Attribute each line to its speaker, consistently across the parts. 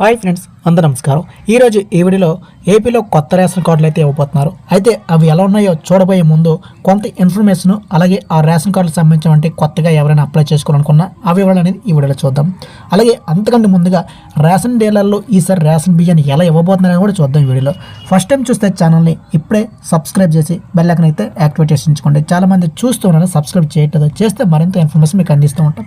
Speaker 1: Hi friends అందరూ నమస్కారం. ఈరోజు ఈ వీడియోలో ఏపీలో కొత్త రేషన్ కార్డులు అయితే ఇవ్వబోతున్నారు. అయితే అవి ఎలా ఉన్నాయో చూడబోయే ముందు కొంత ఇన్ఫర్మేషన్ అలాగే ఆ రేషన్ కార్డులకు సంబంధించిన కొత్తగా ఎవరైనా అప్లై చేసుకోవాలనుకున్నా అవి ఇవ్వాలి అనేది ఈ వీడియోలో చూద్దాం. అలాగే అంతకంటే ముందుగా రేషన్ డీలర్లు ఈసారి రేషన్ బియ్యాన్ని ఎలా ఇవ్వబోతున్నారని కూడా చూద్దాం ఈ వీడియోలో. ఫస్ట్ టైం చూస్తే ఛానల్ని ఇప్పుడే సబ్స్క్రైబ్ చేసి బెల్లైకన్ అయితే యాక్టివేట్ చేసి ఉంచుకోండి. చాలామంది చూస్తున్నారు సబ్స్క్రైబ్ చేయట్లేదు. చేస్తే మరింత ఇన్ఫర్మేషన్ మీకు అందిస్తూ ఉంటాం.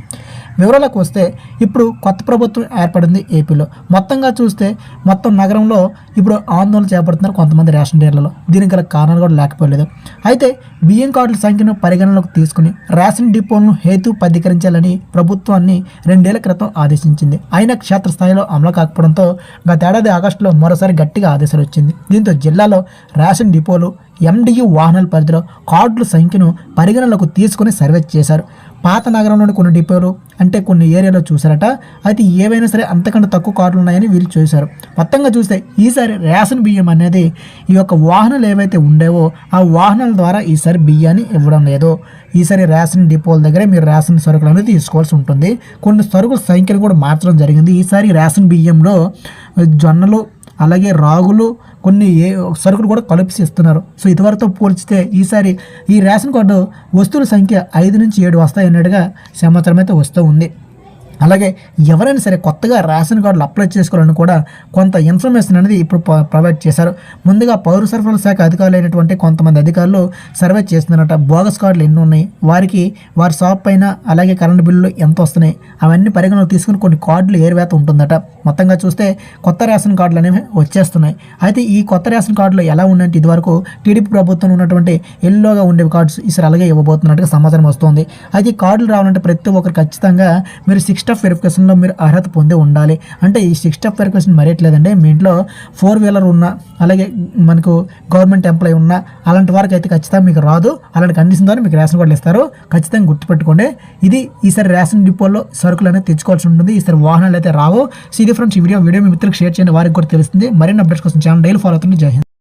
Speaker 1: వివరాలకు వస్తే ఇప్పుడు కొత్త ప్రభుత్వం ఏర్పడింది ఏపీలో. మొత్తంగా చూస్తే మొత్తం నగరంలో ఇప్పుడు ఆందోళన చేపడుతున్నారు కొంతమంది రేషన్ డీలర్లు. దీనికి గల కారణాలు కూడా లేకపోలేదు. అయితే బియ్యం కార్డుల సంఖ్యను పరిగణనలోకి తీసుకుని రేషన్ డిపోలను హేతు పద్ధీకరించాలని ప్రభుత్వాన్ని రెండేళ్ళ క్రితం ఆదేశించింది. అయినా క్షేత్రస్థాయిలో అమలు కాకపోవడంతో గతేడాది ఆగస్టులో మరోసారి గట్టిగా ఆదేశాలు వచ్చింది. దీంతో జిల్లాలో రేషన్ డిపోలు ఎండియు వాహనాల పరిధిలో కార్డుల సంఖ్యను పరిగణనలోకి తీసుకుని సర్వే చేశారు. పాత నగరంలోని కొన్ని డిపోలు అంటే కొన్ని ఏరియాలో చూసారట అయితే ఏవైనా సరే అంతకంటే తక్కువ కార్లు ఉన్నాయని వీళ్ళు చూశారు. మొత్తంగా చూస్తే ఈసారి రేషన్ బియ్యం అనేది ఈ యొక్క వాహనాలు ఏవైతే ఉండేవో ఆ వాహనాల ద్వారా ఈసారి బియ్యాన్ని ఇవ్వడం లేదు. ఈసారి రేషన్ డిపోల దగ్గరే మీరు రేషన్ సరుకులు అనేది తీసుకోవాల్సి ఉంటుంది. కొన్ని సరుకుల సంఖ్యను కూడా మార్చడం జరిగింది. ఈసారి రేషన్ బియ్యంలో జొన్నలు అలాగే రాగులు కొన్ని ఏ సరుకులు కూడా కలిపి ఇస్తున్నారు. సో ఇదివరతో పోల్చితే ఈసారి ఈ రేషన్ కార్డు వస్తువుల సంఖ్య ఐదు నుంచి ఏడు వస్తాయన్నట్టుగా సమాచారం అయితే వస్తూ ఉంది. అలాగే ఎవరైనా సరే కొత్తగా రేషన్ కార్డులు అప్లై చేసుకోవాలని కూడా కొంత ఇన్ఫర్మేషన్ అనేది ఇప్పుడు ప్రొవైడ్ చేశారు. ముందుగా పౌర సరఫరాల శాఖ అధికారులు అయినటువంటి కొంతమంది అధికారులు సర్వే చేస్తున్నారట బోగస్ కార్డులు ఎన్ని ఉన్నాయి? వారికి వారి షాప్ పైన అలాగే కరెంటు బిల్లులు ఎంత వస్తున్నాయి? అవన్నీ పరిగణలోకి తీసుకుని కొన్ని కార్డులు ఏరువేత ఉంటుందట. మొత్తంగా చూస్తే కొత్త రేషన్ కార్డులు అనేవి వచ్చేస్తున్నాయి. అయితే ఈ కొత్త రేషన్ కార్డులు ఎలా ఉన్నాయంటే ఇదివరకు టీడీపీ ప్రభుత్వం ఉన్నటువంటి ఎల్లోగా ఉండే కార్డ్స్ ఈసారి అలాగే ఇవ్వబోతున్నట్టుగా సమాచారం వస్తుంది. అయితే ఈ కార్డులు రావాలంటే ప్రతి ఒక్కరు ఖచ్చితంగా మీరు సిక్స్ ఆఫ్ వెరిఫికేషన్లో మీరు అర్హత పొంది ఉండాలి. అంటే ఈ సిక్స్ ఆఫ్ వెరిఫికేషన్ మరేట్లేదండి మీ ఇంట్లో ఫోర్ వీలర్ ఉన్న అలాగే మనకు గవర్నమెంట్ ఎంప్లాయ్ ఉన్న అలాంటి వారికి అయితే ఖచ్చితంగా మీకు రాదు. అలాంటి కండిషన్ ద్వారా మీకు రేషన్ కార్డులు ఇస్తారు. ఖచ్చితంగా గుర్తుపెట్టుకోండి. ఇది ఈసారి రేషన్ డిపోలో సరుకులు అనేది తెచ్చుకోవాల్సి ఉంటుంది. ఈసారి వాహనాలు అయితే రావు. సో ఇది ఫ్రెండ్స్ ఈ వీడియో. వీడియో మీ మిత్రులకు షేర్ చేయండి. వారికి కూడా తెలుస్తుంది. మరిన్ని అప్డేట్స్ కోసం ఛానల్ డైలీ ఫాలో అవుతుంది జై హింద్.